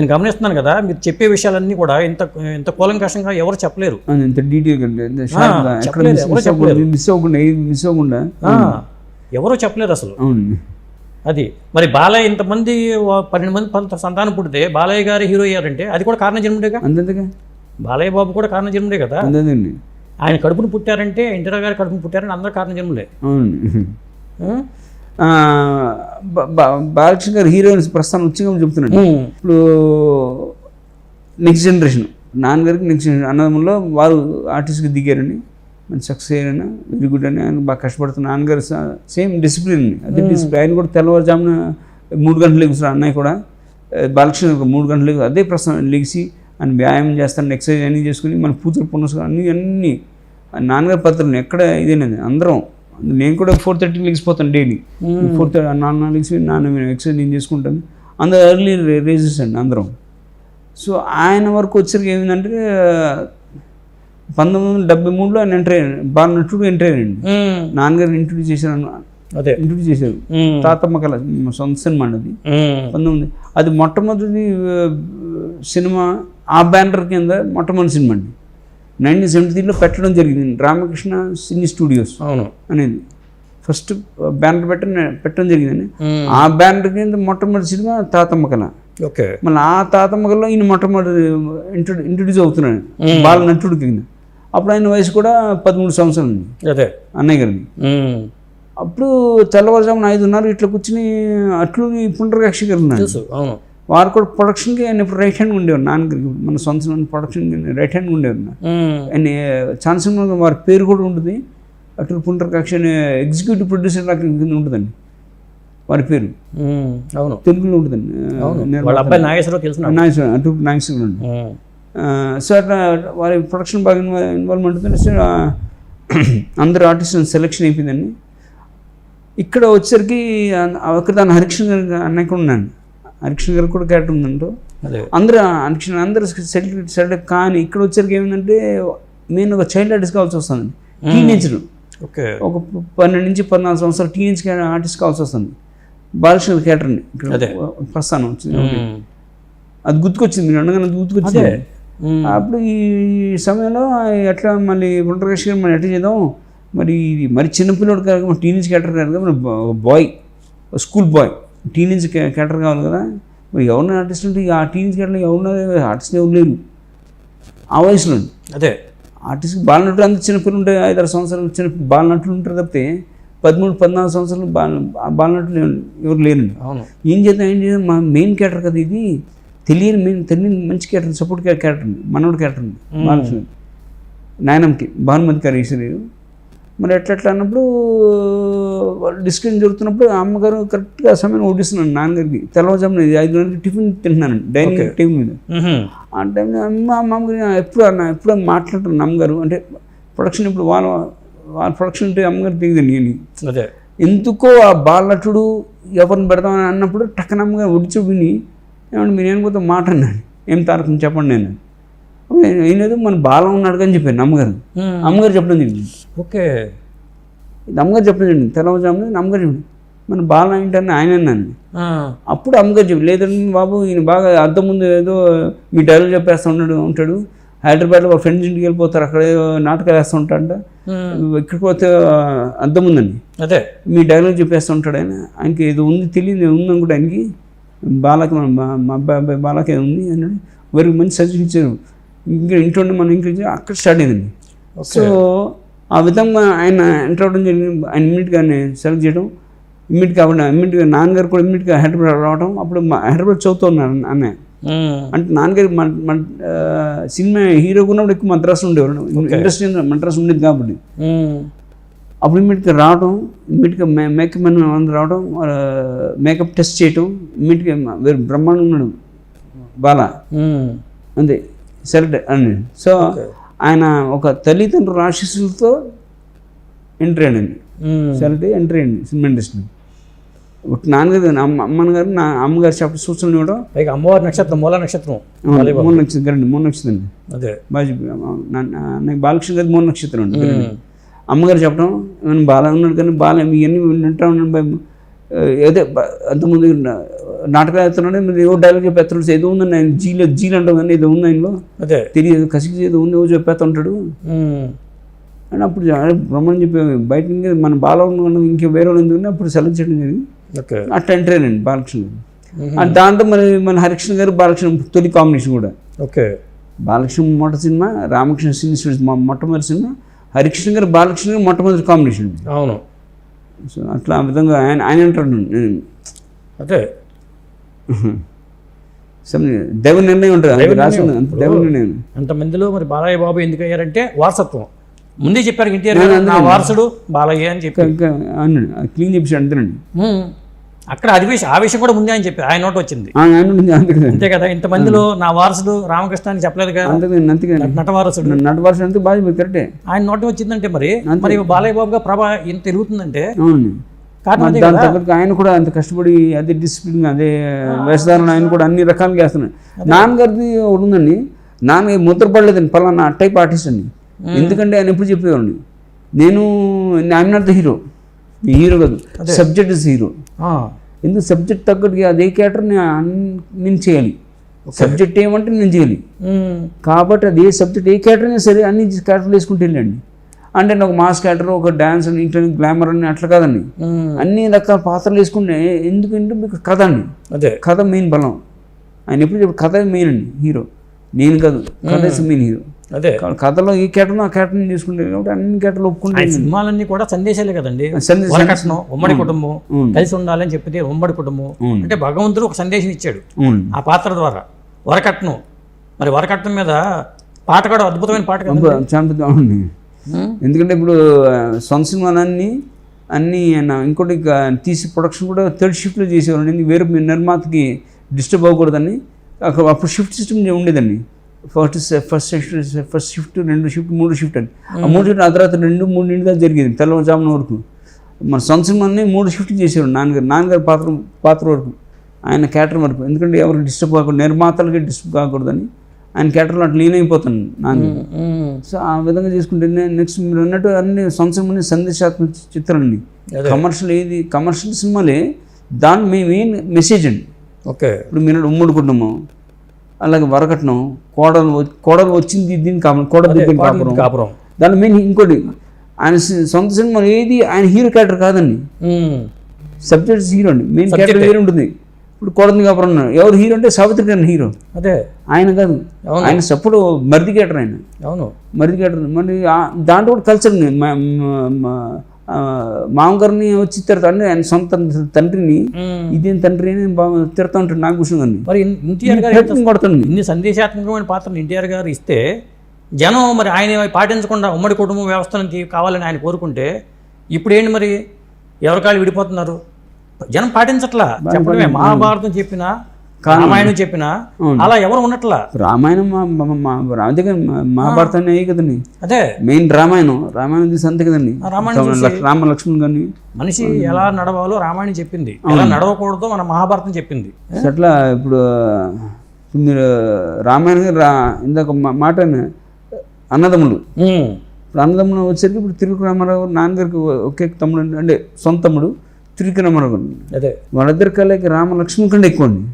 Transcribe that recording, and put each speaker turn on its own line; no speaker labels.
నేను గమనిస్తున్నాను కదా మీరు చెప్పే విషయాలన్నీ కూడా ఇంత ఇంత కూలంకషంగా ఎవరు చెప్పలేరు.
ఇంత మిస్
ఎవరు
మిస్ అవ్వకుండా అవ్వకుండా
ఎవరు చెప్పలేరు అసలు. అది మరి బాలయ్య ఇంతమంది పన్నెండు మంది పంత సంతానం పుడితే బాలయ్య గారు హీరో అయ్యారంటే అది కూడా కారణ జన్ముడేగా?
అంతేగా
బాలయ్య బాబు కూడా కారణ జన్ముడే కదా? ఆయన కడుపును పుట్టారంటే ఎన్టీఆర్ గారి కడుపును పుట్టారంటే అందరూ కారణ జన్ములే.
అవును. బాలకృష్ణ గారు హీరోయిన్స్ ప్రస్తుతం వచ్చిగా చెప్తున్నాడు. ఇప్పుడు నెక్స్ట్ జనరేషన్ నాన్నగారికి నెక్స్ట్ జనరేషన్ అన్నదమ్ముల్లో వారు ఆర్టిస్ట్కి దిగారని మంచి సక్సెస్ అయ్యారని వెరీ గుడ్ అని ఆయన బాగా కష్టపడుతున్న నాన్నగారు సేమ్ డిసిప్లిన్ అదే డిసిప్లిన్. ఆయన కూడా తెల్లవారుజామున మూడు గంటలు లెగుస్తారు అన్నయ్య కూడా. బాలకృష్ణ మూడు గంటలు అదే ప్రస్తుతం లెగిసి ఆయన వ్యాయామం చేస్తాను ఎక్సర్సైజ్ అన్నీ చేసుకుని మన పూజలు పునస్కారం అన్నీ అన్నీ. నాన్నగారి పత్రులు ఎక్కడ ఇదేనది అందరం నేను కూడా ఫోర్ థర్టీకి లెగిసిపోతాను డైలీ. ఫోర్ థర్టీ నాన్న లెగిసి నాన్న ఎక్సర్సైజ్ నేను చేసుకుంటాను. అందరూ ఎర్లీ రేజెస్ అండి అందరం. సో ఆయన వరకు వచ్చరికి ఏమిందంటే పంతొమ్మిది వందల డెబ్బై మూడులో ఆయన ఎంటర్ అయ్యాడు. బాగా నటుడు ఎంటర్ అయ్యాడు. నాన్నగారు ఇంట్రడ్యూస్ చేశారు
అదే.
ఇంట్రడ్యూస్ చేశారు. తాతమ్మ కళ సొంత సినిమా
ఉమ్.
పంతొమ్మిది అది మొట్టమొదటి సినిమా ఆ బ్యానర్ కింద మొట్టమొదటి సినిమా అండి. నైన్టీన్ సెవెంటీ త్రీలో పెట్టడం జరిగింది. రామకృష్ణ సినీ స్టూడియోస్
అవును.
అనేది. ఫస్ట్ బ్యానర్ పెట్ట పెట్టడం జరిగిందండి.
ఉమ్.
ఆ బ్యానర్ కింద మొట్టమొదటి సినిమా తాతమ్మ కళ.
ఓకే.
మళ్ళీ ఆ తాతమ్మ కళలో ఈయన మొట్టమొదటి ఇంట్రో ఇంట్రడ్యూస్ అవుతున్నాడు. బాల నటుడు కింద. అప్పుడు ఆయన వయసు కూడా పదమూడు సంవత్సరాలు ఉంది
అదే.
అన్నయ్య గారిని. అప్పుడు తెల్లవారుజామున ఐదున్నర ఇట్లా కూర్చుని అట్లు పునర్కక్ష గారు
అవును.
వారు కూడా ప్రొడక్షన్కి ఆయన రైట్ హ్యాండ్ ఉండేవారు నాన్నగారికి మన సొంత ప్రొడక్షన్ రైట్ హ్యాండ్ ఉండేవారు. ఆయన ఛాన్స్ వారి పేరు కూడా ఉంటుంది. అటు పునర్కక్ష ఎగ్జిక్యూటివ్ ప్రొడ్యూసర్ లాగా ఉంటుందండి. వారి పేరు.
అవును.
తెలుగులో ఉంటుందండి.
అబ్బాయి నాగేశ్వరరావు తెలుసు
అటు నాగేశ్వరం ఉండి
ఉమ్.
సో అట్లా వారి ప్రొడక్షన్ బాగా ఇన్వాల్వ్ ఇన్వాల్వ్మెంట్ ఉంటుంది సో అందరు ఆర్టిస్ట్ సెలెక్షన్ అయిపోయిందండి. ఇక్కడ వచ్చేసరికి అక్కడ దాని హరికృష్ణ అన్నయ్య కూడా ఉన్నాను హరికృష్ణ గారు కూడా క్యారెక్టర్ ఉందంటూ.
అదే.
అందరూ హరికృష్ణ అందరూ సెటిల్ సెటిల్ కానీ ఇక్కడ వచ్చేసరికి ఏమిటంటే నేను ఒక చైల్డ్ ఆర్టిస్ట్ కావాల్సి వస్తుంది. Teenager
okay.
ఒక పన్నెండు నుంచి పద్నాలుగు సంవత్సరాలు టీనేజ్ ఆర్టిస్ట్ కావాల్సి వస్తుంది. బాలకృష్ణ క్యారెక్టర్ని ఇక్కడ. ప్రస్థానం వచ్చింది. అది గుర్తుకొచ్చింది అనగానే గుర్తుకొచ్చింది. అప్పుడు ఈ సమయంలో ఎట్లా మళ్ళీ పునర్కృష్ణ గారు మరి ఎట్లా చేద్దాం? మరి మరి చిన్నపిల్లడు కాదు టీనేజ్ క్యారెక్టర్ కాదు మరి boy school boy teenage character కావాలి కదా. మరి ఎవరిని ఆర్టిస్ట్ ఉంటే ఆ టీనేజ్ క్యారెక్టర్ ఎవరున్నారు ఆర్టిస్ట్ ఎవరు లేరు. ఆ వయసులో.
అదే.
ఆర్టిస్ట్కి బాలనటులు అంత చిన్నపిల్లలు ఉంటాయి ఐదారు సంవత్సరాలు చిన్న బాలనటులు ఉంటారు తప్పితే పదమూడు పద్నాలుగు సంవత్సరాలు బాల బాలనటులు ఎవరు లేరండి
అవును.
ఏం చేద్దాం ఏం చేద్దాం? మా మెయిన్ క్యారెక్టర్ కదా ఇది. తెలియని మెయిన్ తెలియని మంచి క్యారెక్టర్ సపోర్ట్ క్యారెక్టర్ ఉంది. మనోడు క్యారెక్టర్ ఉంది. బాలకృష్ణ నాయనంకి భానుమతి గారు వేసారు మరి ఎట్లా ఎట్లా అన్నప్పుడు డిస్కషన్ జరుగుతున్నప్పుడు అమ్మగారు కరెక్ట్గా ఆ సమయం వడ్డిస్తున్నాను నాన్నగారికి తెల్లవారుజామున ఐదు గంటలకి టిఫిన్ తింటున్నాను. డైనింగ్ టేబుల్ మీద. ఆ టైంలో అమ్మ అమ్మగారు ఎప్పుడు అన్న ఎప్పుడు మాట్లాడుతున్నాను అమ్మగారు. అంటే ప్రొడక్షన్ ఇప్పుడు వాళ్ళ వాళ్ళ ప్రొడక్షన్ ఉంటే అమ్మగారు దిగదండి నేను.
అదే.
ఎందుకో ఆ బాలనటుడు ఎవరిని పెడదామని అన్నప్పుడు టక్కన అమ్మగారు ఒడిచి విని ఏమంటే మీరు ఏం పోతే మాట అన్నాను ఏం తారకం చెప్పండి నేను. ఏం లేదు మన బాలం ఉన్నాడు అని చెప్పాను అమ్మగారు. అమ్మగారు చెప్పడం జరిగింది.
ఓకే.
ఇది అమ్మగారు చెప్పడం తెల్లవారుజామున అమ్మగారు చెప్పింది మన బాలం ఏంటని ఆయన అన్నాను
ఆ.
అప్పుడు అమ్మగారు చెప్పి లేదండి బాబు ఈయన బాగా అర్థం ముందు ఏదో మీ డైలాగ్ చెప్పేస్తూ ఉంటాడు ఉంటాడు. హైదరాబాద్లో వాళ్ళ ఫ్రెండ్స్ ఇంటికి వెళ్ళిపోతారు అక్కడ నాటకాలు వేస్తూ ఉంటాడంట.
ఉమ్.
ఇక్కడికి పోతే అర్థం ఉందండి.
అదే.
మీ డైలాగ్ చెప్పేస్తూ ఉంటాడు ఆయన. ఆయనకి ఏదో ఉంది తెలియదు ఉందని కూడా ఆయనకి బాలకి మన మా అబ్బాయి అబ్బాయి బాలకి ఉంది అన్నాడు. వారికి మంచి సజెషన్ ఇచ్చారు. ఇంకా ఇంట్లో మనం ఇంకా అక్కడ స్టార్ట్ అయిందండి. సో ఆ విధంగా ఆయన ఎంటర్ అవ్వడం జరిగింది ఆయన ఇమ్మీడియట్గా ఆయన సెలెక్ట్ చేయడం ఇమ్మీడియట్గా అవ్వడం ఇమ్మీడియట్గా నాన్నగారు కూడా ఇమ్మీడియట్గా హైదరాబాద్ రావడం అప్పుడు హైదరాబాద్ చదువుతున్నారు అన్నయ్య. అంటే నాన్నగారు సినిమా హీరో ఉన్నప్పుడు ఎక్కువ మద్రాసు ఉండేవారు ఇండస్ట్రీ మద్రాసు ఉండేది కాబట్టి. అప్పుడు ఇమ్మీడియట్గా రావడం ఇమ్మీడియట్గా మే మేకప్ మెన్ అందరూ రావడం మేకప్ టెస్ట్ చేయటం ఇమ్మీడియట్గా వేరే బ్రహ్మాండంగా ఉన్నాడు. బాల. అంతే. సెలెక్ట్ అని సో ఆయన ఒక తల్లిదండ్రుల ఆశీస్సులతో ఎంట్రీ అయ్యండి
ఉమ్.
సెలెక్ట్ అయ్యి ఎంట్రీ అయ్యండి సినిమా ఇండస్ట్రీ నాన్నగారు అమ్మ అమ్మని గారు నా అమ్మగారు చెప్ప సూచనలు ఇవ్వడం
పైగా అమ్మవారి నక్షత్రం మూల నక్షత్రం
మూడు నక్షత్రం గరండి మూడు నక్షత్రం అండి.
అదే.
చెప్పి నాకు బాలకృష్ణ గారి మూడు నక్షత్రం అండి అమ్మగారు చెప్పడం బాల ఉన్నాడు కానీ బాల ఇవన్నీ వింటా ఉన్నాను బ- అంతకుముందు నాటకాలు వేస్తున్నాడు మీరు ఏదో డైలాగ్ చెప్పేస్తున్నాడు ఏదో ఉందని ఆయన జీలో జీలు అంటాం కానీ ఏదో ఉంది ఆయనలో.
అదే.
తెలియదు కసికి ఏదో ఉంది ఏదో చెప్పేస్తుంటాడు. అని అప్పుడు అరే బ్రహ్మణ్ చెప్పి బయట మన బాలవరం ఇంకా వేరే వాళ్ళు ఎందుకు అప్పుడు సెలెక్ట్ చేయడం జరిగింది. అట్లా ఎంటర్ అయ్యానండి బాలకృష్ణ గారు అండ్ దాంట్లో మరి మన హరికృష్ణ గారు బాలకృష్ణ తొలి కాంబినేషన్ కూడా.
ఓకే.
బాలకృష్ణ మొదటి సినిమా రామకృష్ణ సినిమా మా మొట్టమొదటి సినిమా హరికృష్ణ గారు బాలకృష్ణ గారు మొట్టమొదటి కాంబినేషన్
అవును.
సో అట్లా ఆ విధంగా ఆయన ఆయన అంటాడు
అదే
some దైవ నిర్ణయం ఉంటుంది రాసి ఉంది.
నిర్ణయం. అంతమందిలో మరి బాలయ్య బాబు ఎందుకు అయ్యారంటే వారసత్వం ముందే చెప్పారు ఎన్టీఆర్ నా వారసుడు బాలయ్య అని చెప్పి
అన్నాడు క్లీన్ చెప్పి అంతేనండి.
అక్కడ అది విషయం ఆ విషయం కూడా ముందే అని చెప్పి ఆయన నోట వచ్చింది. అంతే కదా ఇంతమందిలో నా వారసుడు రామకృష్ణ అని చెప్పలేదు కదా. నట వారసుడు
నట అంతా బాగా చెప్పారు, కరెక్టే.
ఆయన నోట వచ్చిందంటే మరి మరి బాలయ్య బాబుగా ప్రభా ఇంత తిరుగుతుందంటే కారణం
ఆయన కూడా అంత కష్టపడి అదే డిసిప్లిన్ అదే వేషధారణ ఆయన కూడా అన్ని రకాలుగా చేస్తున్నాడు. నాన్నగారిది ఒకటి ఉందండి. నాన్న ముద్ర పడలేదండి పలానా టైప్ ఆర్టిస్ట్ అండి ఎందుకంటే ఆయన ఎప్పుడు చెప్పేవాడిని? నేను I'm not the hero. Hero కాదు. సబ్జెక్ట్ ఇస్ హీరో ఎందుకు సబ్జెక్ట్ తగ్గట్టుగా అదే క్యారెక్టర్ నేను చేయాలి. సబ్జెక్ట్ ఏమంటే నేను చేయాలి. కాబట్టి అది ఏ సబ్జెక్ట్ ఏ క్యారెక్టర్ అయినా సరే అన్ని క్యారెక్టర్లు వేసుకుంటూ వెళ్ళండి అంటే నాకు మాస్ క్యారెక్టర్ ఒక డ్యాన్స్ అని ఇంట్లో గ్లామర్ అని అట్లా కాదండి. అన్ని రకాల పాత్రలు వేసుకుంటే ఎందుకంటే మీకు కథ అండి.
అదే.
కథ మెయిన్ బలం. ఆయన ఎప్పుడు కథ మెయిన్ అండి హీరో నేను కాదు. కథ మెయిన్ హీరో
అదే.
కథలో ఈ క్యారెక్టర్ ఆ క్యారెక్టర్ తీసుకుంటే కాబట్టి అన్ని క్యారెక్టర్లు ఒప్పుకుంటే
ఆయన సినిమాలన్నీ కూడా సందేశాలే కదండి.
సందేశం-
ఉమ్మడి కుటుంబం. కలిసి ఉండాలని చెప్పితే ఉమ్మడి కుటుంబం. అంటే భగవంతుడు ఒక సందేశం ఇచ్చాడు. ఆ పాత్ర ద్వారా. వరకట్నం. మరి వరకట్నం మీద పాట కూడా అద్భుతమైన పాట
చాలా ఎందుకంటే ఇప్పుడు సొంత సినిమాలన్నీ అన్నీ ఇంకోటి ఇక తీసి ప్రొడక్షన్ కూడా థర్డ్ షిఫ్ట్లో చేసేవాళ్ళు. ఎందుకు? వేరే నిర్మాతకి డిస్టర్బ్ అవ్వకూడదని అప్పుడు షిఫ్ట్ సిస్టమ్ ఉండేదండి ఫస్ట్ ఫస్ట్ ఫస్ట్ షిఫ్ట్ రెండు షిఫ్ట్ మూడు షిఫ్ట్ అని. ఆ మూడు షిఫ్ట్ ఆ తర్వాత రెండు మూడు నిండు దాకా జరిగేది తెల్లవారుజామున వరకు. మన సొంత సినిమాని మూడు షిఫ్ట్ చేసేవాడు నాన్నగారు. నాన్నగారు పాత్ర పాత్ర వరకు. ఆయన క్యాటర్ వరకు ఎందుకంటే ఎవరికి డిస్టర్బ్ కాకూడదు నిర్మాతలకి డిస్టర్బ్ కాకూడదని ఆయన క్యాటర్లో అట్లా లీన్ అయిపోతాను నాన్నగారు. సో ఆ విధంగా చేసుకుంటే నెక్స్ట్ మీరు అన్నట్టు అన్ని సంవత్సరం సందేశాత్మక చిత్రాలండి.
అదే.
కమర్షియల్ ఏది? కమర్షియల్ సినిమాలే దాని మీ మెయిన్ మెసేజ్ అండి.
ఓకే.
ఇప్పుడు మీరు ఉమ్మడి కుటుంబం అలాగే వరకట్నం కోడలు కోడలు వచ్చింది దీని కాపురం కోడలు దీని కాపురం.
కాపురం.
దాని మెయిన్ ఇంకోటి ఆయన సొంత సినిమా ఏది ఆయన హీరో క్యారెక్టర్ కాదండి.
ఉమ్,
సబ్జెక్ట్ హీరో అండి. మెయిన్ క్యారెక్టర్ వేరే ఉంటుంది. ఇప్పుడు కోడలి కాపురం ఎవరు హీరో అంటే సావిత్రి గారి హీరో.
అదే.
ఆయన కాదు. ఆయన సపోర్ట్ మరిది క్యారెక్టర్ ఆయన.
అవును.
మరిది క్యారెక్టర్ మరి దాంట్లో కూడా కల్చర్ మామగారిని వచ్చి తిడతాడు ఆయన సొంత తండ్రిని ఇదేం తండ్రి అని తిడతా ఉంటాడు నాగభూషణ్ గారిని
మరి ఎన్టీఆర్ గారు
కొడుతుంది
ఇన్ని సందేశాత్మకమైన పాత్రలు ఎన్టీఆర్ గారు ఇస్తే జనం మరి ఆయన పాటించకుండా ఉమ్మడి కుటుంబ వ్యవస్థను కావాలని ఆయన కోరుకుంటే ఇప్పుడు ఏంటి మరి ఎవరికాళ్ళు విడిపోతున్నారు? జనం పాటించట్లా? చెప్పడమే మహాభారతం చెప్పినా రామాయణం చెప్పినా? అలా ఎవరు ఉన్నట్లా
రామాయణం మా మా- మా రామదేగ మహాభారతాన్ని అయ్యి కదండి.
అదే.
మెయిన్ రామాయణం. రామాయణం అంతే కదండి. రామ లక్ష్మణ్ గారిని.
మనిషి ఎలా నడవాలో రామాయణం చెప్పింది. ఎలా నడవకూడదో మన మహాభారతం చెప్పింది.
అట్లా ఇప్పుడు మీరు రామాయణం రా ఇందాక మాట అన్న- అన్నదమ్ములు. ఇప్పుడు అన్నదమ్ములు వచ్చేసరికి ఇప్పుడు తిరుగు రామారావు నాన్నగారికి ఒకే తమ్ముడు అంటే సొంత తమ్ముడు తిరుగు రామారావు
అదే.
వాళ్ళిద్దరి కలయిక రామ లక్ష్మణ్ కంటే ఎక్కువ అండి